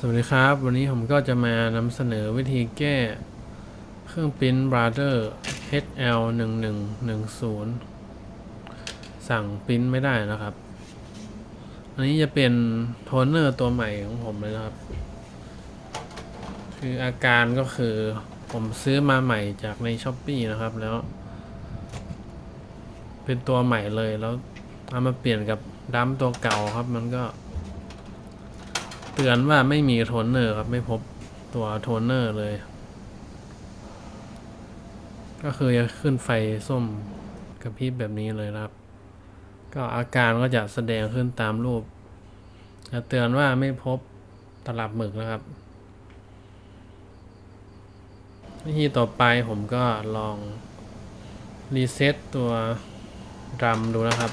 สวัสดีครับ วันนี้ผมก็จะมานำเสนอวิธีแก้เครื่องปริ้นบราเดอร์ HL 1 1 1 0 สั่งปริ้นไม่ได้นะครับ อันนี้จะเป็นโทนเนอร์ตัวใหม่ของผมเลยนะครับ คืออาการก็คือผมซื้อมาใหม่จากในช้อปปีนะครับแล้ว เป็นตัวใหม่เลยแล้วเอามาเปลี่ยนกับดัมตัวเก่าครับมันก็ เตือนว่าไม่มีโทนเนอร์ครับไม่พบตัวโทนเนอร์เลย ก็คือจะขึ้นไฟส้มกระพริบแบบนี้เลยครับ ก็อาการก็จะแสดงขึ้นตามรูปจะเตือนว่าไม่พบตลับหมึกนะครับ วิธีต่อไปผมก็ลองรีเซ็ตตัวดรัมดูนะครับ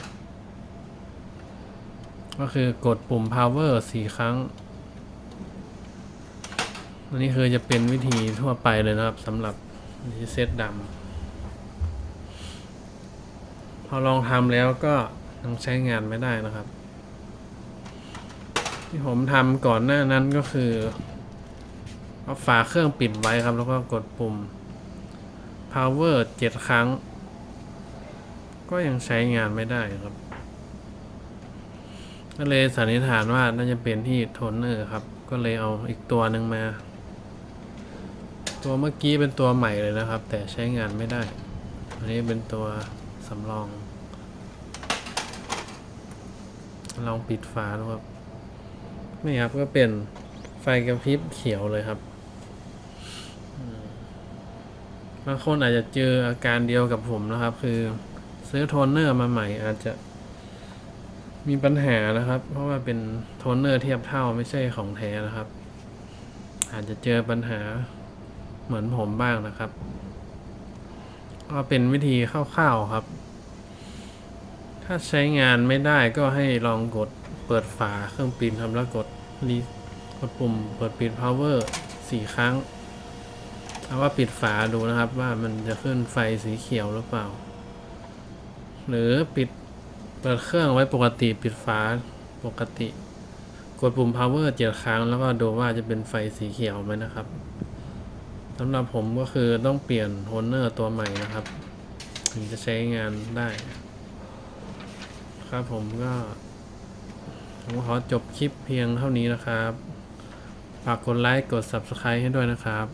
ก็คือกดปุ่ม power สี่ครั้ง อันนี้คือจะเป็นวิธีทั่วไปเลยนะครับสำหรับรีเซตดำพอลองทำแล้วก็ยังใช้งานไม่ได้นะครับ ที่ผมทำก่อนหน้านั้นก็คือเอาฝาเครื่องปิดไว้ครับ แล้วก็กดปุ่ม power เจ็ดครั้ง ก็ยังใช้งานไม่ได้ครับก็เลยสันนิษฐานว่าน่าจะเป็นที่โทนเนอร์ครับ ก็เลยเอาอีกตัวหนึ่งมา ตัวเมื่อกี้เป็นตัวใหม่เลยนะครับ แต่ใช้งานไม่ได้ อันนี้เป็นตัวสำรอง ลองปิดฝาดูครับนี่ครับก็เป็นไฟกระพริบเขียวเลยครับบางคนอาจจะเจออาการเดียวกับผมนะครับ คือซื้อโทนเนอร์มาใหม่อาจจะมีปัญหานะครับ เพราะว่าเป็นโทนเนอร์เทียบเท่าไม่ใช่ของแท้นะครับ อาจจะเจอปัญหา เหมือนผมบ้างนะครับ ก็เป็นวิธีคร่าวๆครับ ถ้าใช้งานไม่ได้ก็ให้ลองกดเปิดฝาเครื่องปริ้นครับแล้วกดรีกดปุ่มเปิดปิด power สี่ครั้งแล้วก็ปิดฝาดูนะครับว่ามันจะขึ้นไฟสีเขียวหรือเปล่า หรือปิดเปิดเครื่องไว้ปกติปิดฝาปกติ กดปุ่ม power เจ็ดครั้งแล้วก็ดูว่าจะเป็นไฟสีเขียวไหมนะครับ สำหรับผมก็คือต้องเปลี่ยนโฮนเนอร์ตัวใหม่นะครับถึงจะใช้งานได้ ครับผมก็ ผมขอจบคลิปเพียงเท่านี้นะครับ ฝากกดไลค์กด subscribe ให้ด้วยนะครับ